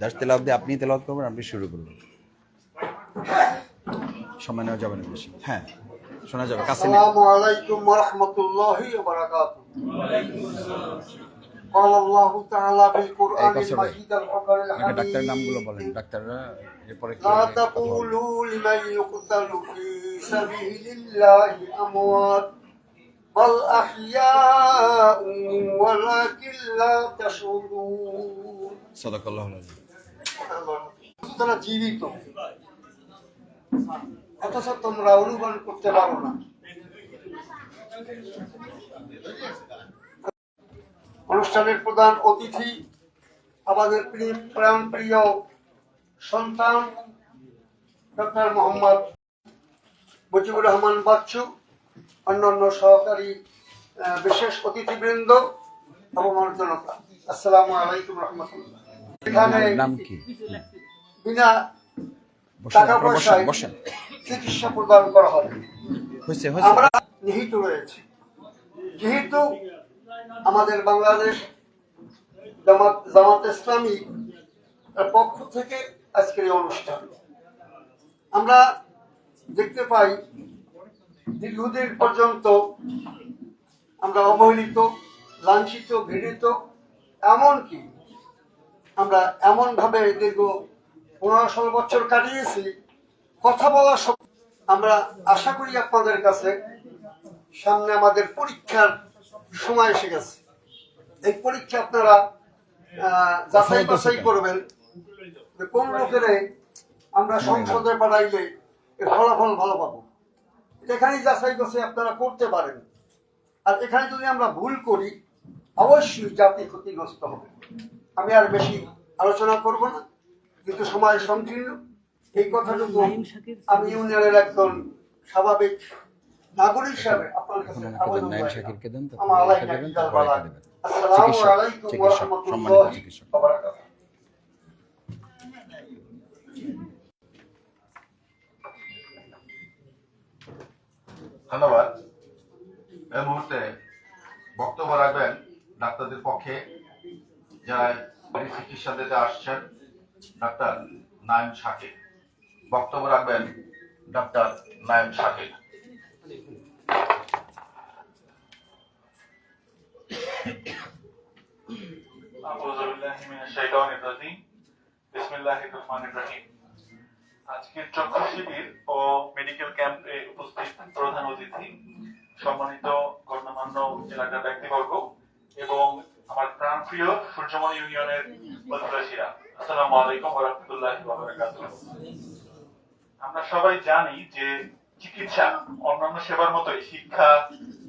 দাস তেলাওয়াত দিয়ে আপনি তেলাওয়াত করবেন আপনি শুরু করবেন সময় নেওয়া যাবে না বেশি হ্যাঁ শোনা যাবে কাছে নিয়ে- السلام عليكم ورحمة الله وبركاته قال الله تعالى في القرآن এই পাশে ভাই। المجيد الحكم আপনাকে ডাক্তারের নামগুলো বলেন الحميد ডাক্তাররা এরপরে কি لا হবে? কথা বলবে। تقولوا لمن يقتل في سبيل الله أموات بل أحياء ولكن لا تشعرون সাদাকাল্লাহুল আযীম। তারা জীবিত। অথচ তোমরা অনুমান করতে পারো না। অনুষ্ঠানের প্রধান অতিথি আমাদের প্রাণ প্রিয় সন্তান, ডক্টর মোহাম্মদ মুজিবুর রহমান বাচ্চু, অন্যান্য সহকারী বিশেষ অতিথিবৃন্দ এবং জনতা আসসালামু আলাইকুম রহমতুল্লাহ। নাম কি? বিনা টাকা পয়সায় চিকিৎসা প্রদান করা হবে। হয়েছে হয়েছে আমরা নিহিত রয়েছে। যেহেতু আমাদের বাংলাদেশ জামাত জামাত ইসলামী পক্ষ থেকে আজকের এই অনুষ্ঠান। আমরা দেখতে পাই দীর্ঘদিন পর্যন্ত আমরা অবহেলিত লাঞ্ছিত ঘৃণিত এমনকি আমরা এমনভাবে দীর্ঘ পনেরো ষোলো বছর কাটিয়েছি কথা বলা সব আমরা আশা করি আপনাদের কাছে সামনে আমাদের পরীক্ষার সময় এসে গেছে। এই পরীক্ষা আপনারা যাচাই বাছাই করবেন যে কোন লোকেরে আমরা সংসদে বাড়াইলে এর ফলাফল ভালো পাবো। এখানেই যাচাই বাছাই আপনারা করতে পারেন। আর এখানে যদি আমরা ভুল করি অবশ্যই জাতি ক্ষতিগ্রস্ত হবে। আমি আর বেশি আলোচনা করব না কিন্তু সময় সংকীর্ণ। এই কথাটুকু আমি ইউনিয়নের একজন স্বাভাবিক নাগরিক হিসাবে আপনার কাছে আবেদন আমার আসসালামু আলাইকুম ওয়া রাহমাতুল্লাহি ওয়া বারাকাতুহু। ধন্যবাদ। এই মুহূর্তে বক্তব্য রাখবেন ডাক্তারদের পক্ষে যারা চিকিৎসা দিতে আসছেন ডাক্তার নাইম শাকিব বক্তব্য রাখবেন ডাক্তার নাইম শাকিব আজকের চক্ষু শিবির ও মেডিকেল ক্যাম্পে উপস্থিত প্রধান অতিথি, সম্মানিত গণ্যমান্য এলাকার ব্যক্তিবর্গ এবং আমার প্রাণপ্রিয় সূর্যমণি ইউনিয়নের অধিবাসীরা আসসালামু আলাইকুম ওয়া রাহমাতুল্লাহি ওয়া বারাকাতুহু। আমরা সবাই জানি যে চিকিৎসা অন্যান্য সেবার মতোই শিক্ষা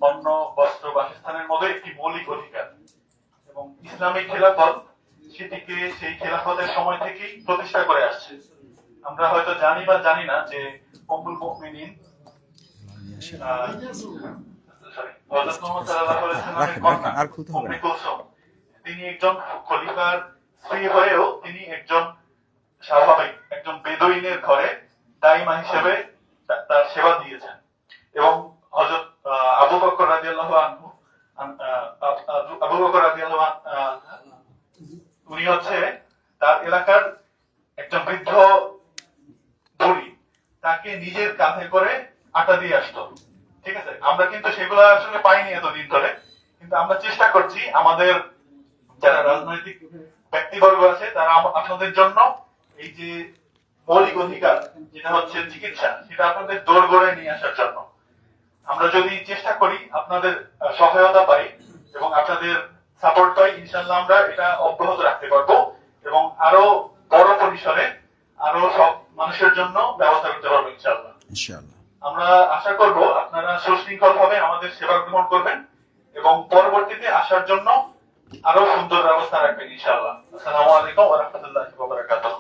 অন্ন বস্ত্র বাসস্থানের মতো একটি মৌলিক অধিকার। এবং ইসলামিক খেলাফত সেটিকে সেই খেলাফতের সময় থেকেই প্রতিষ্ঠা করে আসছে। আমরা হয়তো জানি বা জানি না যে কম্বুল মুমিনিন আর খুলতে হবে না। তিনি একজন খলিফার স্ত্রী হয়েও তিনি একজন স্বাভাবিক একজন বেদুইনের ঘরে দাইমা হিসেবে তার সেবা দিয়েছেন। এবং হযরত আহ, আবু বকর রাদিয়াল্লাহু আনহু আব- বকর রাদিয়াল্লাহু আন- উনি হচ্ছে তার এলাকার একজন বৃদ্ধ বুড়ি। তাকে নিজের কাঁধে করে আটা দিয়ে আসতো। ঠিক আছে? আমরা কিন্তু সেগুলো আসলে পাইনি এতদিন ধরে। কিন্তু আমরা চেষ্টা করছি আমাদের যারা রাজনৈতিক ব্যক্তিবর্গ আছে তারা আপনাদের জন্য এই যে মৌলিক অধিকার যেটা হচ্ছে চিকিৎসা সেটা আপনাদের দৌড় গড়ে নিয়ে আসার জন্য। আমরা যদি চেষ্টা করি আপনাদের সহায়তা পাই এবং আপনাদের সাপোর্ট পাই ইনশাল্লাহ আমরা এটা অব্যাহত রাখতে পারব এবং আরও বড় পরিসরে আরও সব মানুষের জন্য ব্যবস্থা করতে পারব ইনশাল্লাহ আমরা আশা করব আপনারা সুশৃঙ্খল ভাবে আমাদের সেবা গ্রহণ করবেন এবং পরবর্তীতে আসার জন্য আরও সুন্দর ব্যবস্থা রাখবেন, ইনশাআল্লাহ। আসসালামু আলাইকুম ওয়া রাহমাতুল্লাহি ওয়া বারাকাতুহু।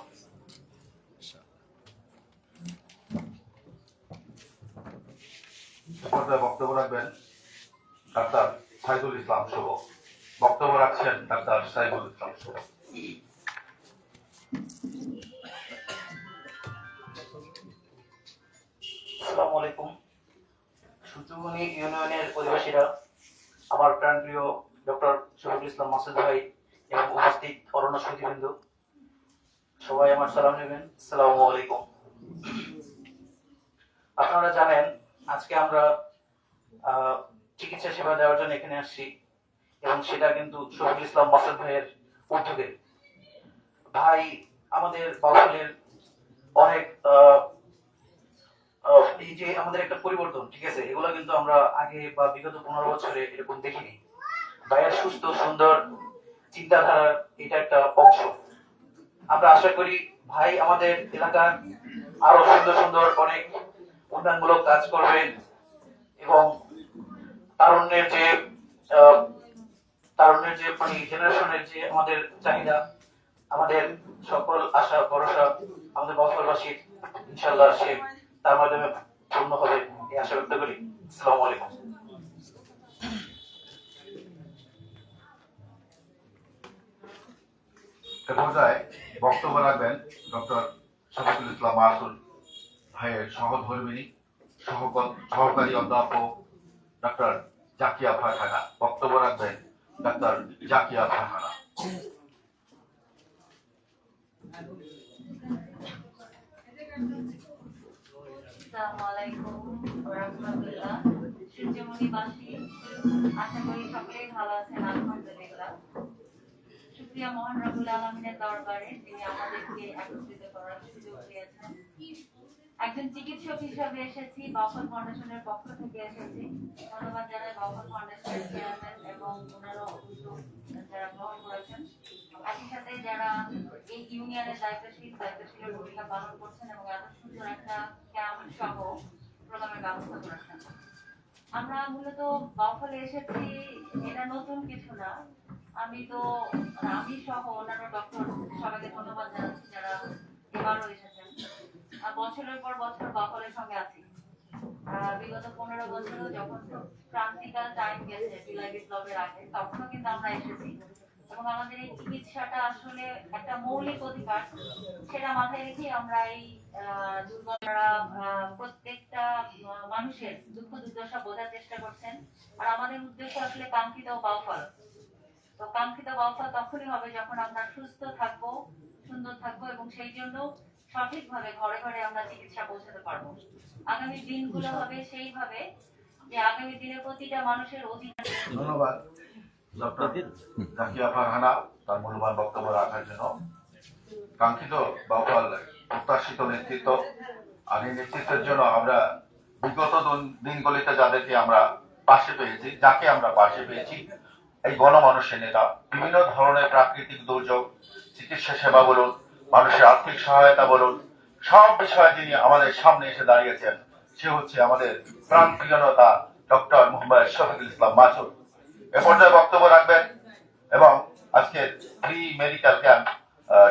বক্তব্য রাখবেন ডাক্তার সাইদুল ইসলাম শুভ। বক্তব্য রাখছেন ডাক্তার সাইদুল ইসলাম শুভ। আসসালামু আলাইকুম। সূর্যমণি ইউনিয়নের অধিবাসীরা আমার প্রাণপ্রিয় ডক্টর শহীদুল ইসলাম মাসুদ ভাই এবং উপস্থিত অরণ্য সমিতিবৃন্দ। সবাই আমার সালাম নেবেন। আসসালামু আলাইকুম। আপনারা জানেন, আজকে আমরা চিকিৎসা সেবা দেওয়ার জন্য এখানে আসছি এবং সেটা কিন্তু শহীদুল ইসলাম মাসুদ ভাইয়ের উদ্যোগে। ভাই, আমাদের বাউলের অনেক এই যে আমাদের একটা পরিবর্তন, ঠিক আছে? এগুলো কিন্তু আমরা আগে বা বিগত পনেরো বছরে এরকম দেখিনি। ভাইয়ের সুস্থ, সুন্দর, চিন্তাধারার এটা একটা অংশ। আমরা আশা করি ভাই আমাদের এলাকার আরও সুন্দর সুন্দর অনেক উন্নয়নমূলক কাজ করবেন এবং তারুণ্যের যে তারুণ্যের যে মানে জেনারেশনের যে আমাদের চাহিদা, আমাদের সকল আশা, ভরসা আমাদের বছরবাসীর ইনশাল্লাহ সে তার মাধ্যমে পূর্ণ হবে, এই আশা ব্যক্ত করি। আসসালামু আলাইকুম। এ পর্যায়ে বক্তব্য রাখবেন ডক্টর শফিকুল ইসলাম মাসুল ভাইয়ের সহধর্মিনী সহক- সহকারী অধ্যাপক ডক্টর জাকিয়া ফারহানা। বক্তব্য রাখবেন ডক্টর জাকিয়া ফারহানা। আসসালামু আলাইকুম ওয়া রাহমাতুল্লাহ। সূর্যমণিবাসী আশা করি সকলেই ভালো আছেন আলহামদুলিল্লাহ শুকরিয়া মহান রবুল আলমিনের দরবারে তিনি আমাদেরকে একত্রিত করার সুযোগ দিয়েছেন। একজন চিকিৎসক হিসাবে এসেছি বাফল ফাউন্ডেশনের পক্ষ থেকে এসেছি। ধন্যবাদ জানাই বাফল ফাউন্ডেশনের চেয়ারম্যান এবং ওনারা যারা গ্রহণ করেছেন। একই সাথে যারা এই ইউনিয়নের দায়িত্বশীল, দায়িত্বশীলের ভূমিকা পালন করছেন এবং এত সুন্দর একটা ক্যাম্প সহ প্রোগ্রামের ব্যবস্থা করেছেন। আমরা মূলত বাফলে এসেছি, এটা নতুন কিছু না। আমি তো আমি সহ অন্যান্য ডক্টর সবাইকে ধন্যবাদ জানাচ্ছি যারা এবারও এসেছেন। আর বছরের পর বছর বাফলের সঙ্গে আছি। বিগত পনেরো বছরও যখন ক্রান্তিকাল টাইম গেছে জুলাই বিপ্লবের আগে তখনও কিন্তু আমরা এসেছি। এবং আমাদের এই চিকিৎসাটা আসলে একটা মৌলিক অধিকার সেটা মাথায় রেখে আমরা এই আহ, প্রত্যেকটা মানুষের দুঃখ দুর্দশা বোঝার চেষ্টা করছেন। আর আমাদের উদ্দেশ্য আসলে কাঙ্ক্ষিত বাউফল তো কাঙ্ক্ষিত বাউফল তখনই হবে যখন আমরা সুস্থ থাকব সুন্দর থাকব এবং সেই জন্য সঠিকভাবে ঘরে ঘরে আমরা চিকিৎসা পৌঁছাতে পারব। আগামী দিনগুলো হবে সেইভাবে যে আগামী দিনে প্রতিটা মানুষের অধিকার ধন্যবাদ। ডক্টর জাকিয়া ফারহানা তার মূল্যবান বক্তব্য রাখার জন্য। কাঙ্ক্ষিত প্রত্যাশিত নেতৃত্ব আর এই নেতৃত্বের জন্য আমরা বিগত দিনগুলিতে যাদেরকে আমরা পাশে পেয়েছি যাকে আমরা পাশে পেয়েছি এই গণমানুষের নেতা বিভিন্ন ধরনের প্রাকৃতিক দুর্যোগ চিকিৎসা সেবা বলুন মানুষের আর্থিক সহায়তা বলুন সব বিষয়ে তিনি আমাদের সামনে এসে দাঁড়িয়েছেন। সে হচ্ছে আমাদের প্রাণ প্রিয় নেতা ডক্টর মোহাম্মদ শফিকুল ইসলাম মাসুদ। এ পর্যায়ে বক্তব্য রাখবেন এবং আজকে ফ্রি মেডিকেল ক্যাম্প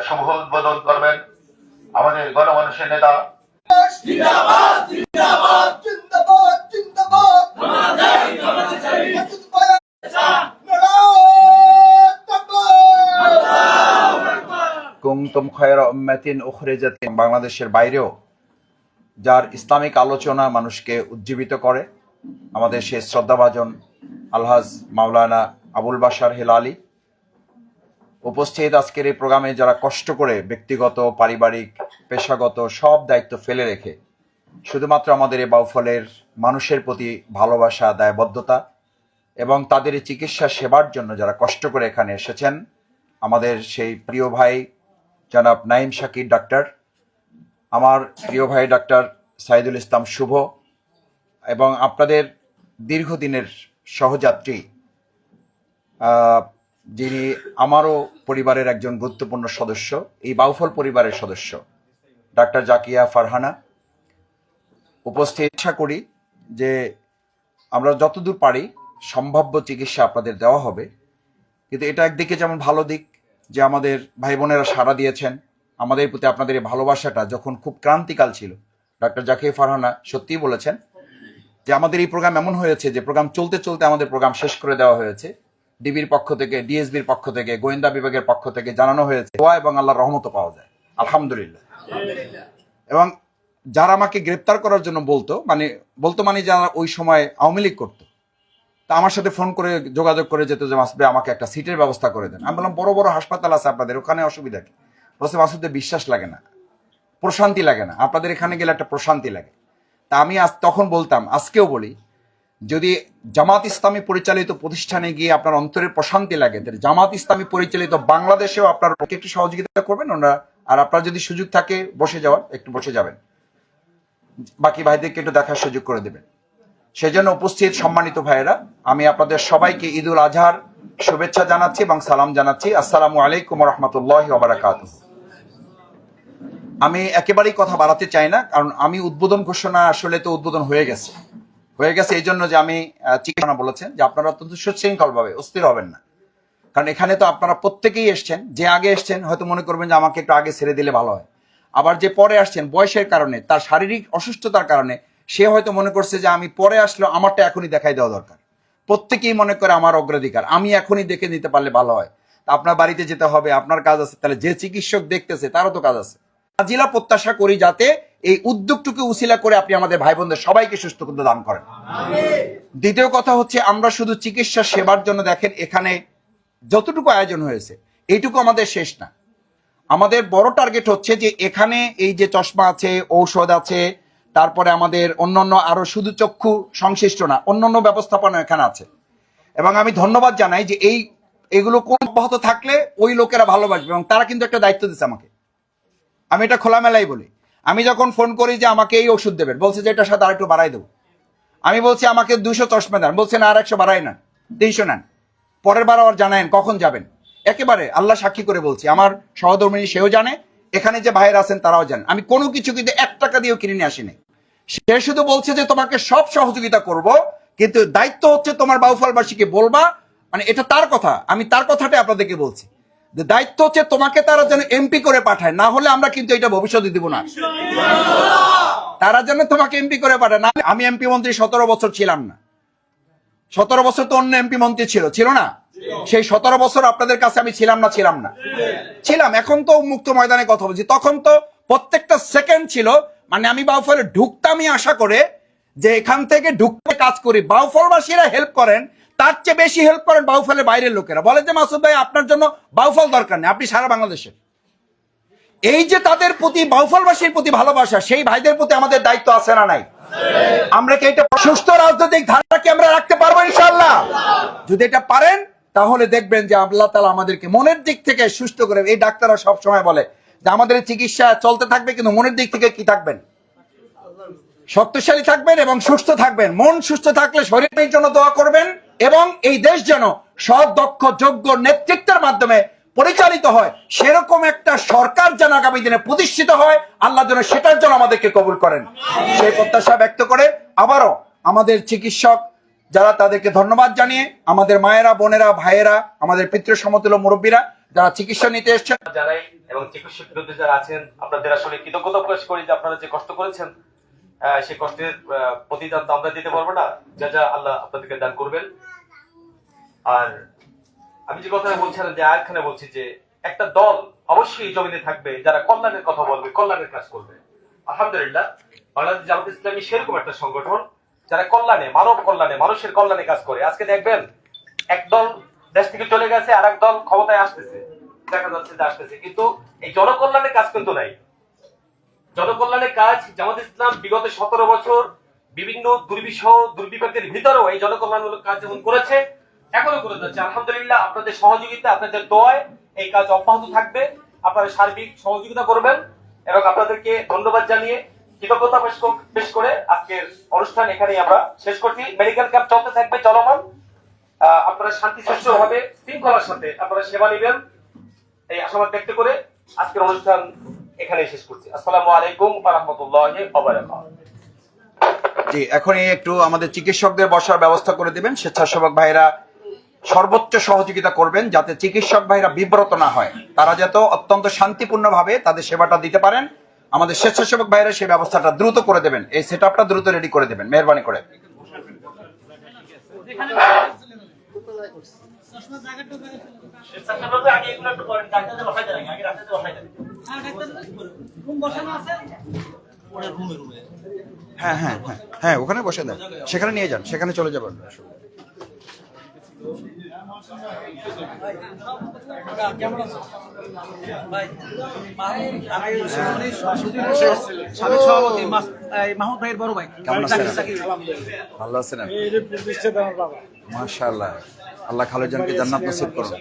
শুভ উদ্বোধন করবেন আমাদের গণমানুষের নেতা। জিন্দাবাদ জিন্দাবাদ মাসুদ ভাই কুমতুম খয়রা উম্মাতিন উখরিজাত বাংলাদেশের বাইরেও, যার ইসলামিক আলোচনা মানুষকে উজ্জীবিত করে। আমাদের সেই শ্রদ্ধাভাজন আলহাজ মাওলানা আবুল বাশার হেলালি উপস্থিত আজকের এই প্রোগ্রামে যারা কষ্ট করে ব্যক্তিগত, পারিবারিক, পেশাগত সব দায়িত্ব ফেলে রেখে, শুধুমাত্র আমাদের এই বাউফলের মানুষের প্রতি ভালোবাসা, দায়বদ্ধতা এবং তাদের চিকিৎসা সেবার জন্য যারা কষ্ট করে এখানে এসেছেন, আমাদের সেই প্রিয় ভাই জনাব নাইম শাকির ডাক্তার, আমার প্রিয় ভাই ডাক্তার সাইদুল ইসলাম শুভ, এবং আপনাদের দীর্ঘদিনের সহযাত্রী যিনি আমারও পরিবারের একজন গুরুত্বপূর্ণ সদস্য, এই বাউফল পরিবারের সদস্য, ডাক্তার জাকিয়া ফারহানা। উপস্থিত ইচ্ছা করি যে আমরা যতদূর পারি, সম্ভাব্য চিকিৎসা আপনাদের দেওয়া হবে। কিন্তু এটা একদিকে যেমন ভালো দিক যে আমাদের ভাই বোনেরা সাড়া দিয়েছেন, আমাদের প্রতি আপনাদের এই ভালোবাসাটা যখন খুব ক্রান্তিকাল ছিল, ডাক্তার জাকির ফারহানা সত্যিই বলেছেন যে আমাদের এই প্রোগ্রাম এমন হয়েছে যে প্রোগ্রাম চলতে চলতে আমাদের প্রোগ্রাম শেষ করে দেওয়া হয়েছে। ডিবির পক্ষ থেকে, ডিএসবির পক্ষ থেকে, গোয়েন্দা বিভাগের পক্ষ থেকে জানানো হয়েছে, দোয়া এবং আল্লাহর রহমত পাওয়া যায়। আলহামদুলিল্লাহ। এবং যারা আমাকে গ্রেপ্তার করার জন্য বলতো মানে বলতো মানে যারা ওই সময় আওয়ামী লীগ করতো তা আমার সাথে ফোন করে যোগাযোগ করে যেত যে মাসবে আমাকে একটা সিটের ব্যবস্থা করে দেন। আমি বললাম, বড় বড় হাসপাতাল আছে আপনাদের, ওখানে অসুবিধা কি? বলছে মাসুদের বিশ্বাস লাগে না, প্রশান্তি লাগে না, আপনাদের এখানে গেলে একটা প্রশান্তি লাগে। তা আমি আজ তখন বলতাম, আজকেও বলি, যদি জামাত ইসলামী পরিচালিত প্রতিষ্ঠানে গিয়ে আপনার অন্তরের প্রশান্তি লাগে, তাহলে জামাত ইসলামী পরিচালিত বাংলাদেশেও আপনার একটু সহযোগিতা করবেন ওনারা, আর আপনার যদি সুযোগ থাকে বসে যাওয়ার, একটু বসে যাবেন। বাকি ভাইদেরকে একটু দেখার সুযোগ করে দেবেন। সেজন্য উপস্থিত সম্মানিত ভাইয়েরা, আমি আপনাদের সবাইকে ঈদ উল আজহার শুভেচ্ছা জানাচ্ছি এবং সালাম জানাচ্ছি। আসসালামু আলাইকুম রহমতুল্লাহ ওবরাকাত আমি একেবারেই কথা বাড়াতে চাই না, কারণ আমি উদ্বোধন ঘোষণা আসলে তো উদ্বোধন হয়ে গেছে। হয়ে গেছে এই জন্য যে আমি চিকিৎসা বলেছেন যে আপনারা অত্যন্ত সুশৃঙ্খল ভাবে অস্থির হবেন না। কারণ এখানে তো আপনারা প্রত্যেকেই এসছেন, যে আগে এসছেন হয়তো মনে করবেন যে আমাকে একটু আগে ছেড়ে দিলে ভালো হয়। আবার যে পরে আসছেন, বয়সের কারণে, তার শারীরিক অসুস্থতার কারণে সে হয়তো মনে করছে যে আমি পরে আসলে আমারটা এখনই দেখাই দেওয়া দরকার। প্রত্যেকেই মনে করে আমার অগ্রাধিকার। আমি এখনই দেখে নিতে পারলে ভালো হয়। তা আপনার বাড়িতে যেতে হবে আপনার কাজ আছে তাহলে যে চিকিৎসক দেখতেছে তারও তো কাজ আছে। আজিলা প্রত্যাশা করি যাতে এই উদ্যোগটুকু উসিলা করে আপনি আমাদের ভাই বোনদের সবাইকে সুস্থ করতে দান করেন। দ্বিতীয় কথা হচ্ছে আমরা শুধু চিকিৎসা সেবার জন্য দেখেন এখানে যতটুকু আয়োজন হয়েছে এইটুকু আমাদের শেষ না। আমাদের বড় টার্গেট হচ্ছে যে এখানে এই যে চশমা আছে ঔষধ আছে তারপরে আমাদের অন্যান্য আরও শুধু চক্ষু সংশ্লিষ্ট না, অন্যান্য ব্যবস্থাপনা এখানে আছে। এবং আমি ধন্যবাদ জানাই যে এই, এগুলো কোন অব্যাহত থাকলে ওই লোকেরা ভালোবাসবে এবং তারা কিন্তু একটা দায়িত্ব দিচ্ছে আমাকে। আমি এটা খোলামেলাই বলি। আমি যখন ফোন করি যে আমাকে এই ওষুধ দেবেন, বলছে যে এটার সাথে আর একটু বাড়াই দেবো। আমি বলছি আমাকে দুশো চশমা দেন বলছেন আর একশো বাড়াই নেন, তিনশো নেন। পরের বার আবার জানায়েন, কখন যাবেন? একেবারে আল্লাহ সাক্ষী করে বলছি, আমার সহধর্মিনী সেও জানে, এখানে যে ভাইয়ের আছেন তারাও জানেন। আমি কোনো কিছু কিন্তু এক টাকা দিয়েও কিনে নিয়ে আসিনি। সে শুধু বলছে যে তোমাকে সব সহযোগিতা করব, কিন্তু দায়িত্ব হচ্ছে তোমার বাউফলবাসীকে বলবা মানে এটা তার কথা, আমি তার কথাটা আপনাদেরকে বলছি। যে দায়িত্ব হচ্ছে তোমাকে তারা যেন এমপি করে পাঠায়, না হলে আমরা কিন্তু এটা ভবিষ্যতে দিব না। তারা যেন তোমাকে এমপি করে পাঠায়, না আমি এমপি মন্ত্রী সতেরো বছর ছিলাম না। সতেরো বছর তো অন্য এমপি মন্ত্রী ছিল ছিল না? সেই সতেরো বছর আপনাদের কাছে আমি ছিলাম না ছিলাম না। ছিলাম, এখন তো মুক্ত ময়দানে কথা বলছি। তখন তো প্রত্যেকটা সেকেন্ড ছিল মানে আমি বাউফলে ঢুকতামই আশা করে যে এখান থেকে ঢুকতে কাজ করি। বাউফলবাসীরা হেল্প করেন, তার চেয়ে বেশি হেল্প করেন বাউফলের বাইরের লোকেরা। বলে যে, মাসুদ ভাই, আপনার জন্য বাউফল দরকার নেই, আপনি সারা বাংলাদেশে। এই যে তাদের প্রতি, বাউফলবাসীর প্রতি ভালোবাসা, সেই ভাইদের প্রতি আমাদের দায়িত্ব আছে না নাই? আমরা কি এটা সুস্থ রাজনৈতিক ধারাকে আমরা রাখতে পারব ইনশাল্লাহ যদি এটা পারেন, তাহলে দেখবেন যে আল্লাহ তালা আমাদেরকে মনের দিক থেকে সুস্থ করে, এই ডাক্তাররা সব সময় বলে যে আমাদের চিকিৎসা চলতে থাকবে, কিন্তু মনের দিক থেকে কি থাকবেন? শক্তিশালী থাকবেন এবং সুস্থ থাকবেন। মন সুস্থ থাকলে শরীরের জন্য দোয়া করবেন এবং এই দেশ যেন সৎ, দক্ষ, যোগ্য নেতৃত্বের মাধ্যমে পরিচালিত হয়। সেরকম একটা সরকার যেন আগামী দিনে প্রতিষ্ঠিত হয়, আল্লাহ যেন সেটার জন্য আমাদেরকে কবুল করেন। সেই প্রত্যাশা ব্যক্ত করে আবারও আমাদের চিকিৎসক যারা তাদেরকে ধন্যবাদ জানিয়ে, আমাদের মায়েরা, বোনেরা, ভাইয়েরা, আমাদের পিতৃ সমতুল্য মুরব্বীরা যারা চিকিৎসা নিতে এসছেন, যারাই এবং চিকিৎসক বিরুদ্ধে যারা আছেন, আপনাদের আসলে কৃতজ্ঞতা প্রকাশ করি যে আপনারা যে কষ্ট করেছেন সেই কষ্টের প্রতিদান তো আমরা দিতে পারব না। যা যা আল্লাহ আপনাদেরকে দান করবেন। আর আমি যে কথা বলছিলাম, যে আরেকখানে বলছি যে একটা দল অবশ্যই জমিনে থাকবে, যারা কল্যাণের কথা বলবে, কল্যাণের কাজ করবে। আলহামদুলিল্লাহ, বাংলাদেশ জামাত ইসলামী সেরকম একটা সংগঠন, যারা কল্যাণে, মানব কল্যাণে, মানুষের কল্যাণে কাজ করে। আজকে দেখবেন, একদল দেশ থেকে চলে গেছে আর এক দল ক্ষমতায় আসতেছে। দেখা যাচ্ছে যে আসতেছে। কিন্তু এই জনকল্যাণের কাজ কিন্তু নাই। জনকল্যাণের কাজ জামাত ইসলাম বিগত সতেরো বছর বিভিন্ন দুর্বিষহ দুর্বিপাকের ভিতরেও এই জনকল্যাণমূলক কাজ যেমন করেছে এখনও করে যাচ্ছে। আলহামদুলিল্লাহ, আপনাদের সহযোগিতা, আপনাদের দয় এই কাজ অব্যাহত থাকবে। আপনারা সার্বিক সহযোগিতা করবেন এবং আপনাদেরকে ধন্যবাদ জানিয়ে কৃতজ্ঞতা পেশ করে আজকের অনুষ্ঠান এখানেই আমরা শেষ করছি। মেডিকেল ক্যাম্প চলতে থাকবে, চলমান। আপনারা শান্তি সুষ্ঠু ভাবে শৃঙ্খলার সাথে আপনারা সেবা নেবেন। এই আশাবাদ ব্যক্ত করে আজকের অনুষ্ঠান এখানে শেষ করছি। আসসালামু আলাইকুম ওয়া রাহমাতুল্লাহি জি এখনই একটু আমাদের চিকিৎসকদের বসার ব্যবস্থা করে দিবেন। স্বেচ্ছাসেবক ভাইরা সর্বোচ্চ সহযোগিতা করবেন যাতে চিকিৎসক ভাইরা বিব্রত না হয়। তারা যাতে অত্যন্ত শান্তিপূর্ণভাবে তাদের সেবাটা দিতে পারেন। আমাদের স্বেচ্ছাসেবক ভাইরা সেই ব্যবস্থাটা দ্রুত করে দেবেন। এই সেট দ্রুত রেডি করে দেবেন। মেহরবানি করে। হ্যাঁ হ্যাঁ হ্যাঁ হ্যাঁ ওখানে বসে দেন। সেখানে নিয়ে যান সেখানে চলে যাবেন। মাহমুদ ভাইয়ের বড় ভাই। ভালো আছেন মাশাআল্লাহ। আল্লাহ খালেজানকে জান্নাত নসিব করুন।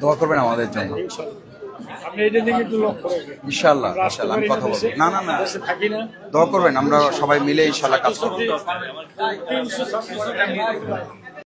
দোয়া করবেন আমাদের জন্য। ইনশাআল্লাহ। আমি কথা বলব। না না না। দোয়া করবেন আমরা সবাই মিলে ইনশাআল্লাহ কাজ করব।